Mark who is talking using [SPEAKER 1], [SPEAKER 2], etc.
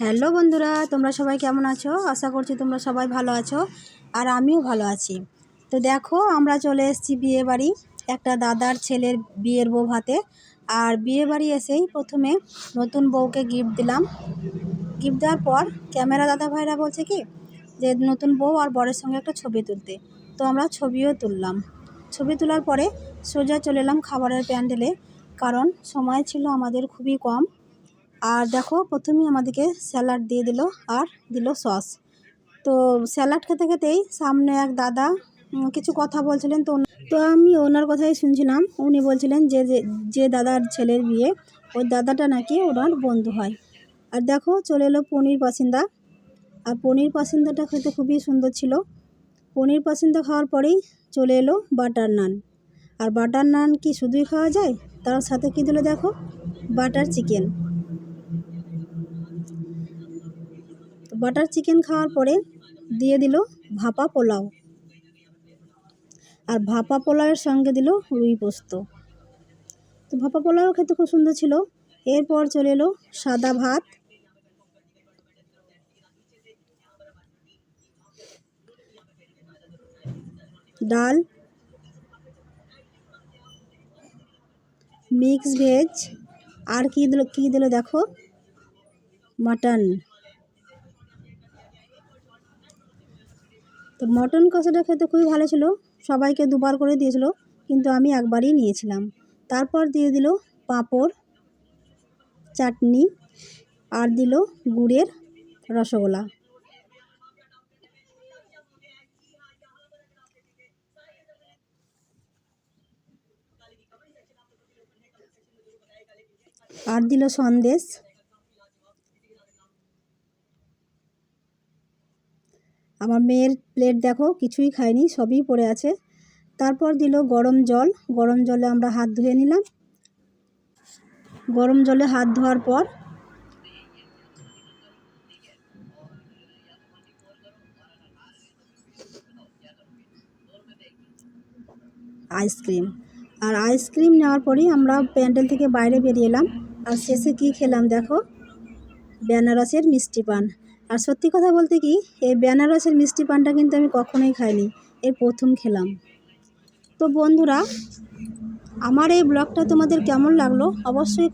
[SPEAKER 1] Hello বন্ধুরা, তোমরা সবাই কেমন আছো? আশা করছি তোমরা সবাই ভালো আছো আর আমিও ভালো আছি। তো দেখো, আমরা চলে এসেছি বিয়ে বাড়ি। একটা দাদার ছেলের বিয়ের বউ হাতে। আর বিয়ে বাড়ি এসেই প্রথমে নতুন বউকে গিফট দিলাম। গিফট দেওয়ার পর ক্যামেরা দাদা ভাইরা বলছে কি, যে নতুন বউ আর বরের সঙ্গে একটা ছবি তুলতে। তো আমরা ছবিও তুললাম। ছবি তোলার পরে সোজা চলে এলাম খাবারের প্যান্ডেলে। কারণ সময় ছিল আমাদের খুবই কম। আর দেখো, প্রথমেই আমাদেরকে স্যালাড দিয়ে দিল আর দিল সস। তো স্যালাড খেতে খেতেই সামনে এক দাদা কিছু কথা বলছিলেন। তো তো আমি ওনার কথাই শুনছিলাম। উনি বলছিলেন যে যে দাদার ছেলের বিয়ে, ওই দাদাটা নাকি ওনার বন্ধু হয়। আর দেখো, চলে এলো পনির পাসিন্দা আর পনির পাসিন্দাটা খেতে খুবই সুন্দর ছিল। পনির পাসিন্দা খাওয়ার পরেই চলে এলো বাটার নান। আর বাটার নান কি শুধুই খাওয়া যায়? তার সাথে কী দিল দেখো? Butter chicken. তো বাটার চিকেন খাওয়ার পরে দিয়ে দিল ভাপা পোলাও আর ভাপা পোলাওয়ের সঙ্গে দিল রুই পোস্ত। তো ভাপা পোলাও খেতে খুব সুন্দর ছিল। এরপর চলে এলো সাদা ভাত। ডাল। Mix veg. আর কী দিল কী দিল দেখো? মাটন। তো মটন কষাটা খেতে খুবই ভালো ছিল। সবাইকে দুবার করে দিয়েছিল, কিন্তু আমি একবারই নিয়েছিলাম। তারপর দিয়ে দিল পাঁপড়, চাটনি আর দিল গুড়ের রসগোল্লা। আর দিল সন্দেশ। আমার মেয়ের প্লেট দেখো, কিছুই খায়নি সবই পড়ে আছে। তারপর দিল গরম জল। গরম জলে আমরা হাত ধুয়ে নিলাম। গরম জলে হাত ধোয়ার পর আইসক্রিম আর আইসক্রিম নেওয়ার পরেই আমরা প্যান্ডেল থেকে বাইরে বেরিয়ে এলাম। আর শেষে কী খেলাম দেখো? বেনারসের মিষ্টি পান। আর সত্যি কথা বলতে কি, এই বেনারসের মিষ্টি পানটা কিন্তু আমি কখনোই খাইনি। এর প্রথম খেলাম। তো বন্ধুরা, আমার এই ব্লগটা তোমাদের কেমন লাগল? অবশ্যই